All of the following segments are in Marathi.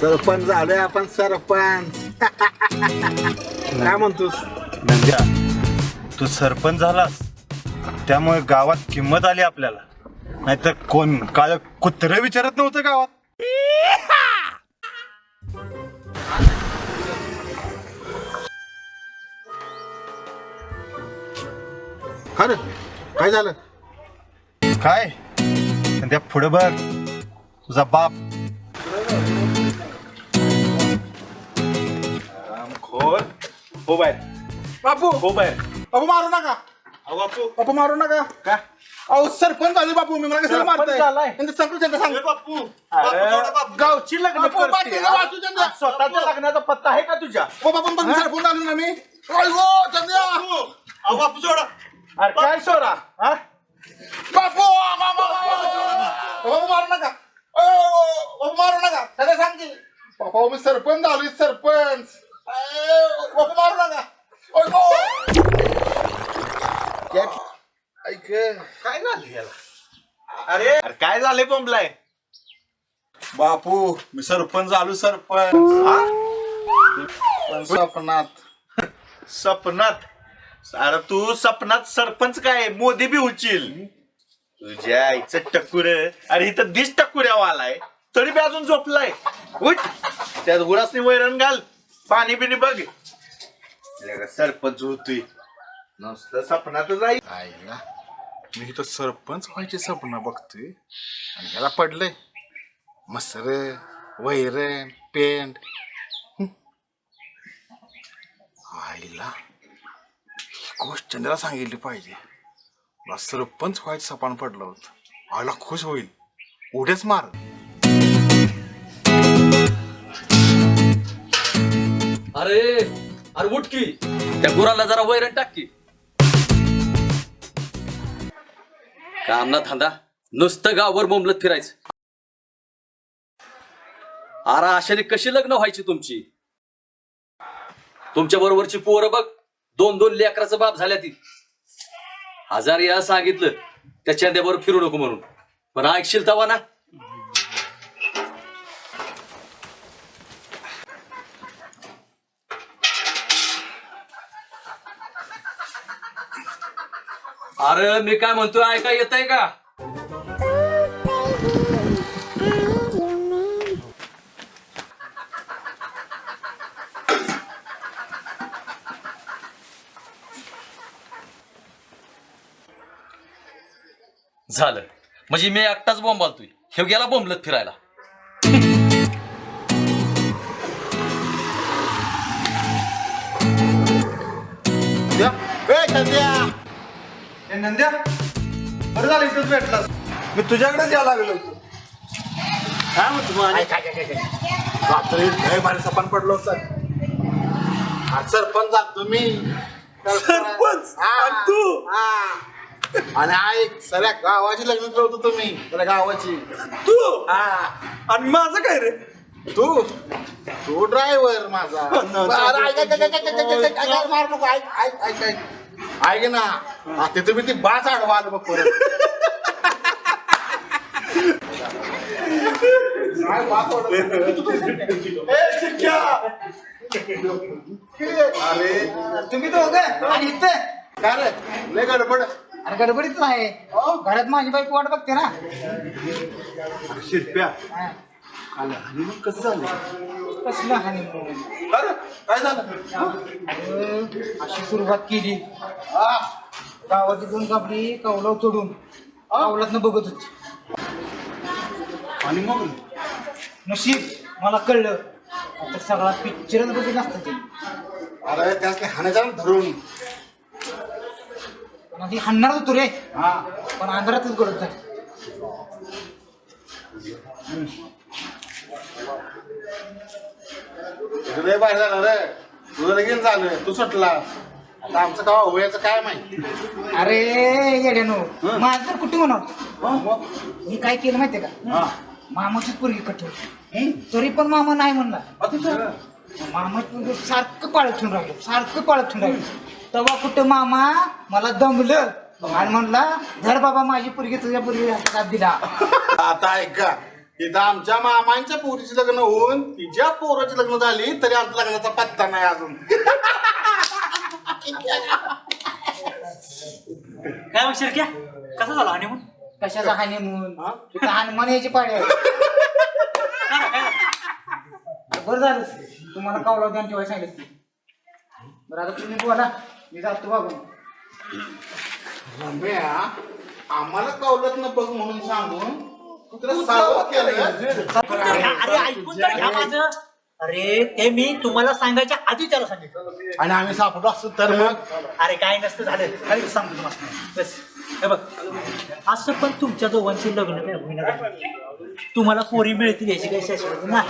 सरपंच झालोय आपण सरपंच. काय म्हणतोस? नंद्या तू सरपंच झालास त्यामुळे गावात किंमत आली आपल्याला. नाहीतर कोण काळ कुत्र विचारत नव्हतं गावात? खरं? काय झालं? काय? त्या पुढे बघ. तुझा बाप हो बाहेर बापू. हो बाहेर बापू मारू नका. अहो बापू. बापू मारू नका. का? अहो सरपंच झाले बापू. मी मला कसं सरपंच मारताय? त्यांचं त्यांचं सांग. बापू. गावची लग्न बापू, करते, बाकीचं हा? वाचू द्या ना. स्वतःच्या लग्नाचा पत्ता आहे का तुझ्या? ओ बापू पण सरपंच झालो ना मी. अय गो चंद्या अहो बापू सोडा. अरे काय सोडा. हा? बापू बापू बापू मारू नका. ओ, बापू मारू नका. त्याला सांग की. बापा मी सरपंच झालोय सरपंच. अय, मारू नका ओय ऐक काय झालं याला अरे अरे काय झालंय पंपलाय बापू मी सरपंच झालो सरपंच. पण स्वप्नात सपनात अरे तू सपनात सरपंच काय मोदी बी उचील तुझ्या आईचं टक्कुर अरे इथं दिस टक्कुऱ्यावा आलाय तरी बी अजून झोपलाय उठ त्यात गुरासनी वैरण घाल पाणी बिणी बघ. लगा सरपंच होतोय. नुसतं सपनातच आहे. आईला मी इथं सरपंच व्हायचे सपन बघतोय. आणि ह्याला पडलंय. मसर वैरण पेंट. हं. आईला ही गोष्ट चंद्राला सांगितली पाहिजे. मला सरपंच व्हायचं सपान पडलं होतं. आईला खुश होईल. उड्याच मार. अरे अरे उठ की. त्या गुराला जरा वैरण टाक की. काम ना धंदा नुसतं गावभर बोंबलत फिरायचं. अरे आशाने कशी लग्न व्हायची तुमची? तुमच्या बरोबरची पोरं बघ दोन दोन लेकराचं बाप झाल्या ती. हजार या सांगितलं त्या चंद्याबरोबर फिरू नको म्हणून. पण ऐकशील तवा ना? अरे मी काय म्हणतोय ऐका येत आहे का? झालं. म्हणजे मी एकटाच बोंबालतोय हे गेला बोंबलत फिरायला. द्या. ए, नंद्या बरं झालं इथंच भेटलास मी तुझ्याकडेच यायला लागलो होतो काय म्हणतो काय काय काय काय रात्री लय भारी सपान पडलं होतं हा सरपंच झालो मी सरपंच? हा, आणि तू? हा. आणि ऐक सगळ्या गावाची लग्न करत होतो मी सगळ्या गावाची तू हा आणि माझं काय रे तू तू ड्रायव्हर माझा ऐक, ऐक, ऐक, ऐक, ऐक, ऐक, ऐक, ऐक, ऐक, मारू नको ऐक ऐक ऐक ऐक ऐक ना? हा, तिथे मी ती बास आडवा आलं बघ परत. काय बास ओढत? अरे तुम्ही दोघं आणि इथं? काय रे? लय गडबड. अरे गडबडीत आहे. घरात माझी बाईक वाट बघते ना. शिरप्या. हा. कसं झालं? कसलं हानी अरे काय झालं? अशी सुरुवात केली. गावाची दोन कापडी कौलाव चढून. कौलातनं बघत होती. आणि मग? नशीब मला कळलं. आता सगळा पिक्चरच बघितला असतं ते. अरे त्यास काय हाणायचा धरून. पण आधी हाणणार होतो रे. हा. पण अंधारातच गडत झाली. तुझं लय बाहेर झालं रे. तुझं लगीन झालं. तू सुटला. आता आमचं गाव होयाचं काय माहिती? अरे येड्यानो माझं तर कुठे मग मी काय केलं माहितीये का? हा. मामाचीच पोरगी कठोर तरी पण मामा नाही म्हणला. मामाची पोरगी सारखं पाळत ठेवून राहिलं. सारखं पाळत ठेवून राहिलं. तेव्हा कुठं मामा मला दमलं आणि म्हणला धर बाबा माझी पोरगी तुझ्या पोरगी हातात दिला. आता ऐका. इथं आमच्या मामांच्या पोरीचे लग्न होऊन तिच्या पोराचे लग्न झाली तरी आमच्या लग्नाचा पत्ता नाही अजून. काय मग शिरक्या? कसं झालं आणि मग कशाचा हानिमून तिथं हनुमान यायची पाळी आहे. बरं झालं तुम्हाला कावला ध्यान ठेवायला सांगितलं बरं आता तुम्ही बोला. मी जातो बाबून रम्या आम्हाला कवलत न बघ म्हणून सांगून अरे ऐकून तर घ्या माझं. अरे ते मी तुम्हाला सांगायच्या आधी त्याला सांगितलं आणि आम्ही सापडलो असतो तर मग? अरे काय नसतं झालं. अरे सांगतो तुम्हाला. बस. हे बघ. असं पण तुमच्या दोघांचे लग्न काय होईना झालं. तुम्हाला पोरी मिळतील याची काही शाश्वती नाही.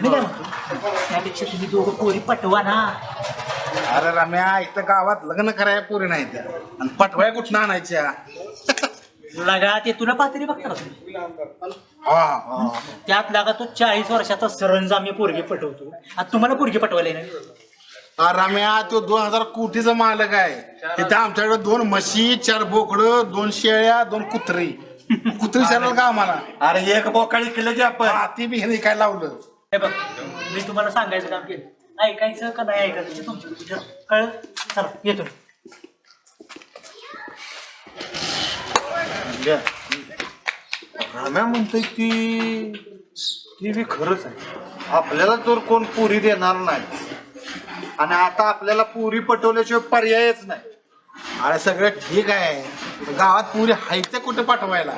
मी काय म्हणतो? त्यापेक्षा तुम्ही दोघं पोरी पटवा ना. अरे रम्या इथं गावात लग्न करायला पोरी नाही त्या आणि पटवाय कुठं आणायच्या? लगा ते तुला पातळी बघता का तुम्ही? हा, हा. त्यात लागा तो चाळीस वर्षाचा सरंजामी पोरगी पटवतो. आणि तुम्हाला पोरगी पटवायला नाही. हा, रम्या तो दोन हजार कोटीचा मालक आहे. तिथे आमच्याकडे दोन म्हशी चार बोकडं दोन शेळ्या दोन कुत्री. कुत्री चालेल का आम्हाला? अरे एक बोकाळी केलं की आपण हा, ती बी ह्याने काय लावलं? हे बघ मी तुम्हाला सांगायचं काम केलं. ऐकायचं का नाही ऐकायचं? ते तुमच्या कळ चला येतो. मी. राम्या म्हणतोय की ती बी खरंच आहे. आपल्याला तर कोण पुरी देणार नाही. आणि आता आपल्याला पुरी पटवल्याशिवाय पर्यायच नाही. अरे सगळं ठीक आहे. गावात पुरी हायत्या कुठे पाठवायला?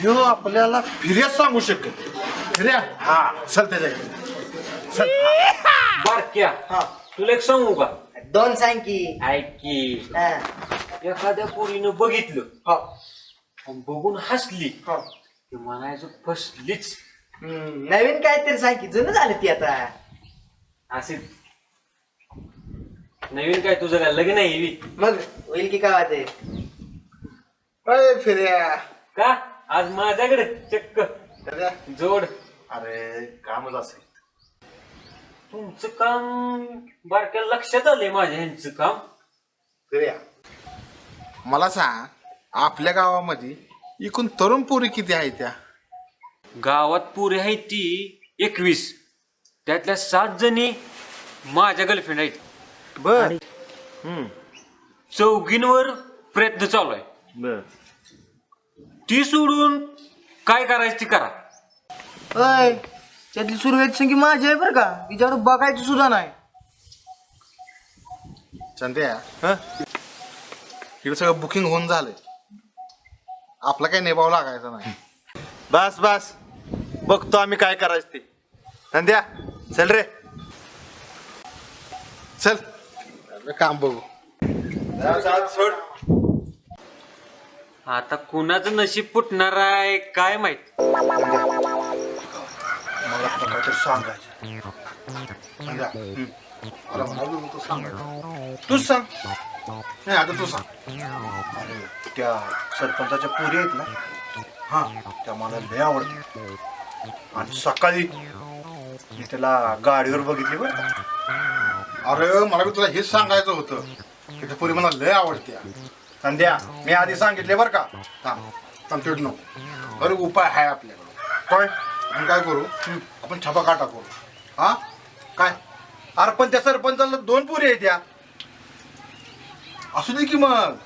ह्यो आपल्याला फिर्याद सांगू शकत. फिर्या हा चल त्याच्याकडे. बारक्या. तुला एक सांगू का? दोन सांग की. ऐक की. एखाद्या पोरीनं बघितलं. आणि बघून हसली. की म्हणायचं फसलीच. नवीन काहीतरी सांग की जुनं झालं ती आता. असे नवीन काय तुझं काय लग्न आहे बी? मग होईल की गावात आहे अरे फिर्या. का? आज माझ्याकडे चक्क. फिर्या. जोड. अरे कामच असेल तुमचं काम बारक्या लक्षात आलंय माझ्या ह्यांचं काम. फिर्या. मला सांग आपल्या गावामध्ये एकूण तरुण पोरी किती आहेत त्या? गावात पुरे आहेत ती एकवीस. त्यातल्या सात जणी माझ्या गर्लफ्रेंड आहेत. बर. चौघींवर प्रयत्न चालू आहे. बर. ती सोडून काय करायचं ती करा. अय त्यातली सुरुवात संगी माझी आहे बरं का. तिच्यावर बघायचं सुद्धा नाही. चंद्या इकडे सगळं बुकिंग होऊन झालंय. आपलं काही नेबाव लागायचं नाही. बस बस. बघतो आम्ही काय करायचं ते. नंद्या चल रे. चल. आपलं काम बघू. सोड आता कुणाचं नशीब फुटणार आहे काय माहीत? मला तुला काहीतरी सांगायचं मला तू सांगायचं. तूच सांग. नाही आता तू सांग. अरे त्या सरपंचाच्या पुरी आहेत ना? हा त्या मला लय आवडतात. आणि सकाळी मी त्याला गाडीवर बघितली बरं का. अरे मला बी तुला हेच सांगायचं होतं की ते पुरी मला लय आवडते संध्या मी आधी सांगितले बरं का. थांब थांब अरे उपाय आहे आपल्याकडे. काय आपण काय करू? आपण छपा काटा करू. हा? काय? अरे पण त्या सरपंचाला दोन पुरी आहेत त्या असू दे की मग.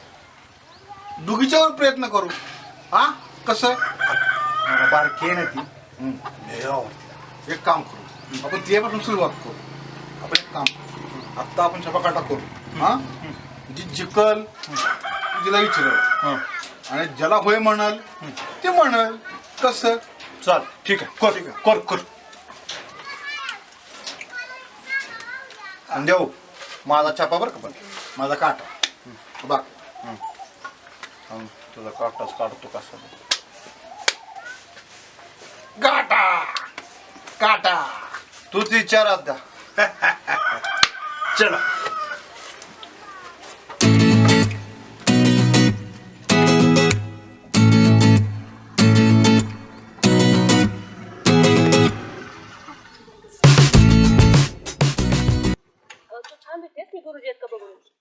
दुगीच्यावर प्रयत्न करू. हा? कसं? मला बारकी आहे ना ती लय आवडते. एक काम करू. आपण तिच्यापासून सुरुवात करू. आपण एक काम करू. आत्ता आपण छपा काटा करू हा? जी जिकल तिला विचारल आणि ज्याला होय म्हणाल ते म्हणाल कसं चल. ठीक आहे. कर. कर कर. आणि देऊ माझा छापा बरं का पण? माझा काटा. बघ हं, तुझा काटाच काढतो कसा काटा. काटा. तूच विचार आता चला. गुरुजी आहेत का बघून?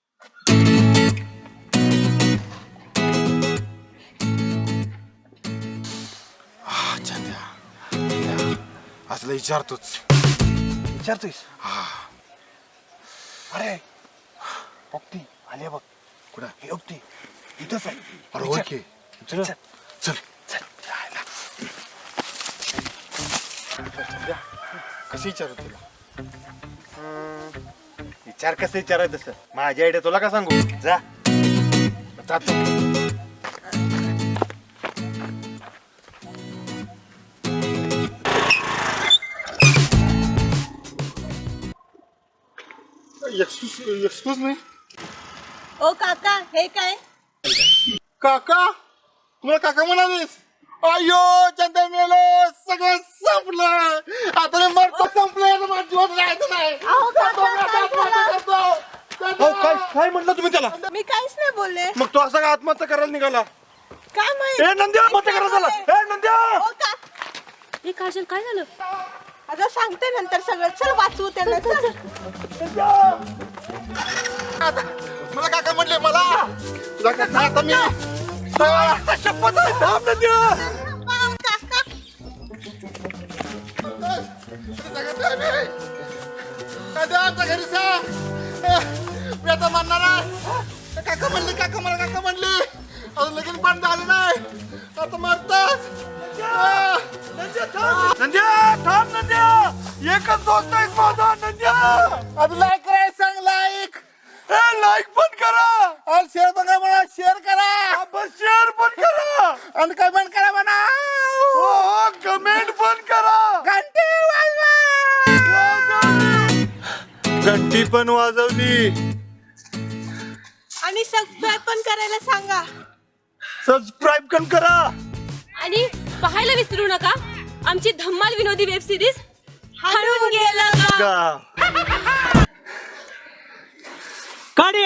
असलं विचारतोच विचारतोयस? अरे बघती आली बघ. कुठं? हे बघती इथंच आहे. अरे ओके. चल. चल. चल. जायला. कसं विचारू तुला? विचार कसं विचारायचं तसं? माझ्या आयडिया तुला का सांगू? जा. जातो. एक्सक्यूज एक्सक्यूज मी ओ काका हे काय? काका तुम्हाला काका म्हणालीस? अयो चंद्र मेलो सगळं संपलं आता मी मरतो संपलं माझा जीवन राहायचं नाही. अहो, काका, काय झालं? हो काय काय म्हटलं तुम्ही त्याला? मी काहीच नाही बोलले. मग तो असा का आत्महत्या करायला निघाला? काय माहीत? ए नंद्या आत्महत्या करायला झाला. ए नंद्या! ओ का हे काजल काय झालं? आता सांगते नंतर सगळं चल वाचवू त्यांना चल आता मला काका म्हणले मला तुला काका आता मी आ, शपथ आहे, थांब नंद्या. काका दादा, आमच्या घरी सांग अ, मी आता म्हणणार आहे काका म्हणले काका मला काका म्हणले अजून लगीन पण झालं नाही आता मरताच एकच दोस्त आहे माझा अजून लाईक करायला सांग लाईक ए लाईक पण करा. आणि शेअर बघा म्हणा शेअर करा. बस शेअर पण करा. आणि कमेंट करा म्हणा. हो कमेंट पण करा. घंटी वाजवा. घंटी पण वाजवली. आणि सबस्क्राईब पण करायला सांगा. सबस्क्राईब पण करा. आणि पाहायला विसरू नका. आमची धम्माल विनोदी वेब सिरीज हरून गेला का गा काढ